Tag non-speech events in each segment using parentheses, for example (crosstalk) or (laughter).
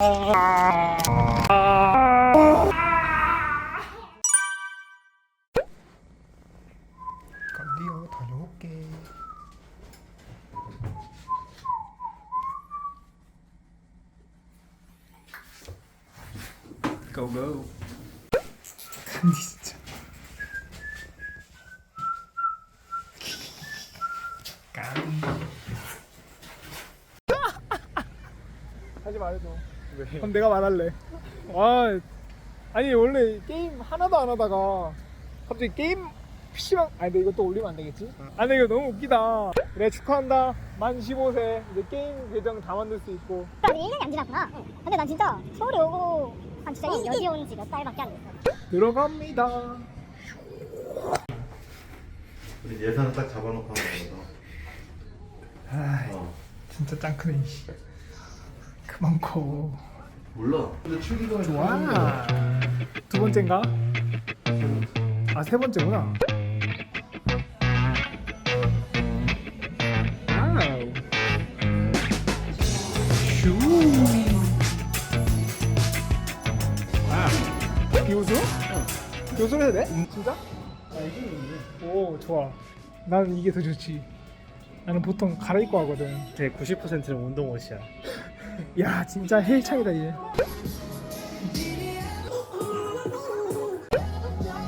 갈리오 다녀올게. 고고. 근데 진짜. 까비. 하지 말해줘. 왜? 그럼 내가 말할래. 와, 아니 원래 게임 하나도 안 하다가 갑자기 게임 PC방 아니 근데 이것도 올리면 안 되겠지? 아 근데 이거 너무 웃기다. 그래 축하한다. 만 15세 이제 게임 계정 다 만들 수 있고. 아직 1년이 안 지났구나. 근데 난 진짜 서울에 오고 한 진짜 이 여기 온 지 몇 달밖에 안 됐어. 들어갑니다. 우리 예산을 딱 잡아놓고 하는 거죠. 아 어. 진짜 짱 크네. 커. 몰라. 근데 출기금이 좋아. 두 번째인가? 아 세 번째구나. 와우. 슈. 아. 요소? 어. 해도 돼? 진짜? 아 이게 오 좋아. 나는 이게 더 좋지. 나는 보통 갈아입고 하거든. 제 90%는 운동 옷이야. 야 진짜 헬창이다 얘.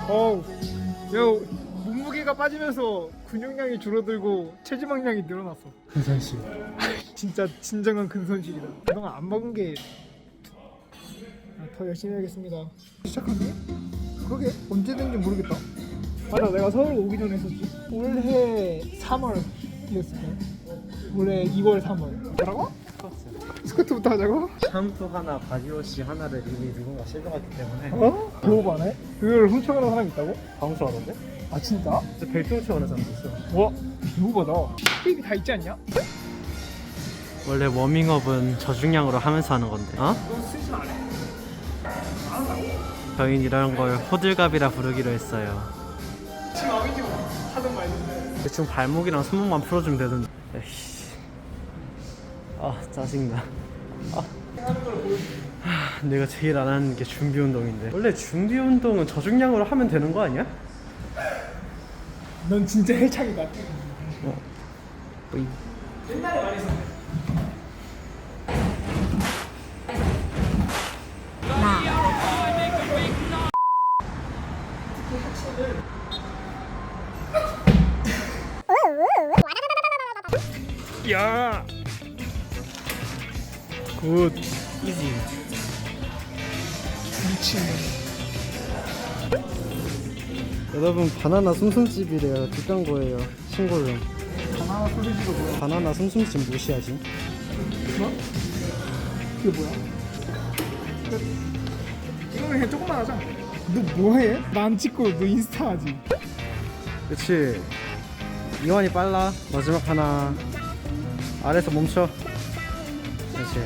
어우, 야 몸무게가 빠지면서 근육량이 줄어들고 체지방량이 늘어났어. 근선씨. (laughs) 진짜 진정한 근손실이다. 그동안 안 먹은 게. 아, 더 열심히 해야겠습니다. 시작하네? 그러게 언제든지 모르겠다. 맞아, 내가 서울 오기 전에 했었지. 올해 3월이었을까? 올해 2월 3월. 뭐라고? 스쿼트부터 하자고? 샴푸 하나, 바디워시 하나를 이미 누군가 실어갔기 때문에 어? 교호반에? 그걸 훔쳐가는 사람이 있다고? 방수하던데? 아 진짜? 진짜 벨트 훔쳐가는 사람도 있어. 와 교호바다 힙이 다 있지 않냐? 원래 워밍업은 저중량으로 하면서 하는 건데 어? 너 스위치 안 해? 저희는 이런 걸 호들갑이라 부르기로 했어요 지금 뭐 하든 말든 대충 발목이랑 손목만 풀어주면 되던데 에이씨 아 짜증나 아. 하, 내가 제일 안 하는 게 준비 운동인데 원래 준비 운동은 저중량으로 하면 되는 거 아니야? 넌 진짜 헬창이다 뿌이. 옛날에 많이 했었네 야! 굿. 이지 미치네 여러분 바나나 숭숭집이래요. 뒷간 거예요 신고용 바나나 소리지가 뭐야? 바나나 숭숭집 무시하지? 뭐? 이게 뭐야? 이거는 그냥 조금만 하자. 너 뭐해? 난 찍고 너 인스타 하지. 그치. 이완이 빨라. 마지막 하나. 아래서 멈춰 그렇지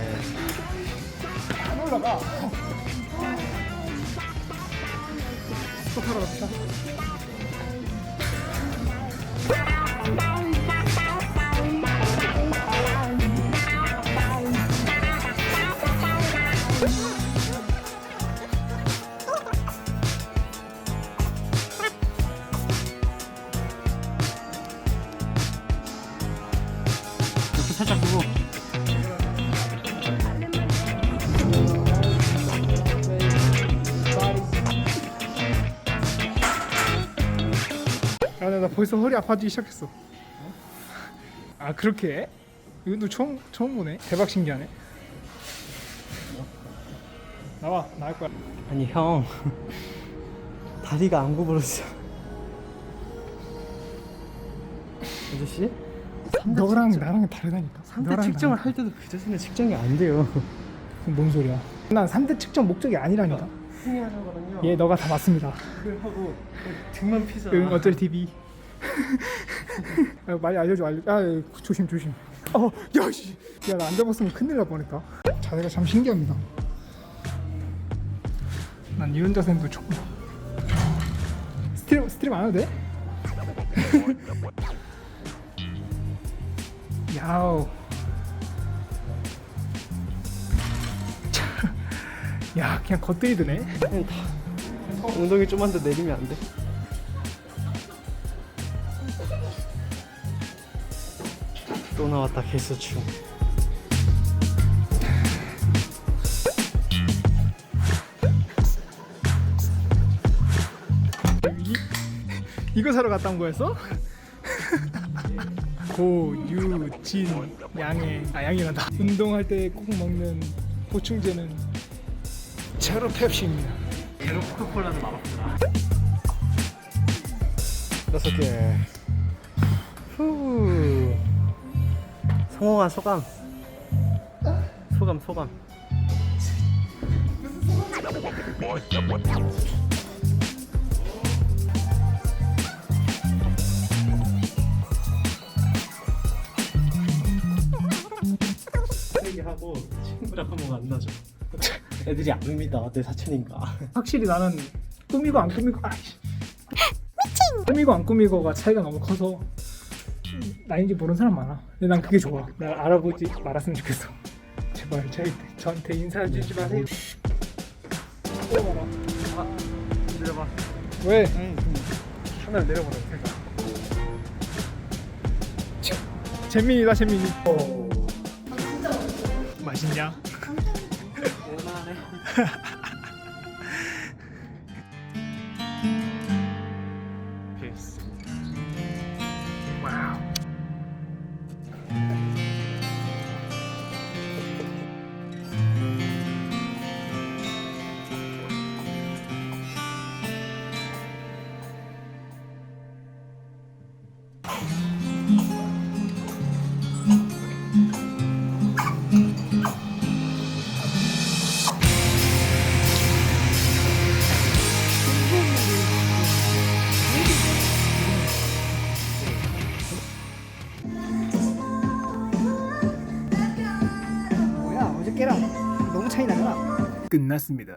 안 올라가 스톱하러 갑시다 야, 나, 나 벌써 허리 아파지기 시작했어. 아 그렇게? 해? 이것도 처음 처음 보네. 대박 신기하네. 나와 나할 거야. 아니 형 다리가 안 구부러져 아저씨? 너랑 나랑 다르다니까. 3대 너랑 측정을 나랑. 할 때도 그 자신은 측정이 안 돼요 그럼 뭔 소리야? 난 3대 측정 목적이 아니라니까. 거는요 예, 너가 다 맞습니다. 그걸 하고 등만 피잖아 응, 어쩔 TV. 야, (laughs) 많이 알려줘, 알려. 아, 조심, 조심. 어, 야, 씨. 야, 나 안 잡았으면 큰일 날 뻔했다. 자세가 참 신기합니다. 난 이런 자세도 처음. 봐. 스트림, 스트림 안 해도 돼? (laughs) 야우. 야 그냥 겉들이 드네 그냥 다 엉덩이 좀만 더 내리면 안 돼? 또 나왔다 개수충 이, 이거 사러 갔다 온 거였어? (laughs) 고유진 양해 아 양이란다 운동할 때 꼭 먹는 보충제는 제로 펩시입니다. 제로 코카콜라는 맛없더라 다섯 개. 후. 성공한 소감. 소감 소감. 얘기하고 친구랑 한번 만나죠 애들이 안 믿어 내 사촌인가. (laughs) 확실히 나는 꾸미고 안 꾸미고 아이씨. 꾸미고 안 꾸미고가 차이가 너무 커서 나인지 모르는 사람 많아. 근데 난 그게 좋아. 날 알아보지 말았으면 좋겠어. (laughs) 제발 저희 저한테 인사해 주지 마세요. 내려봐라 내려봐 왜? 하나를 내려보라고 생각. 재민이다 재민이. 맛있냐? 얼마네 페이스 (laughs) 끝났습니다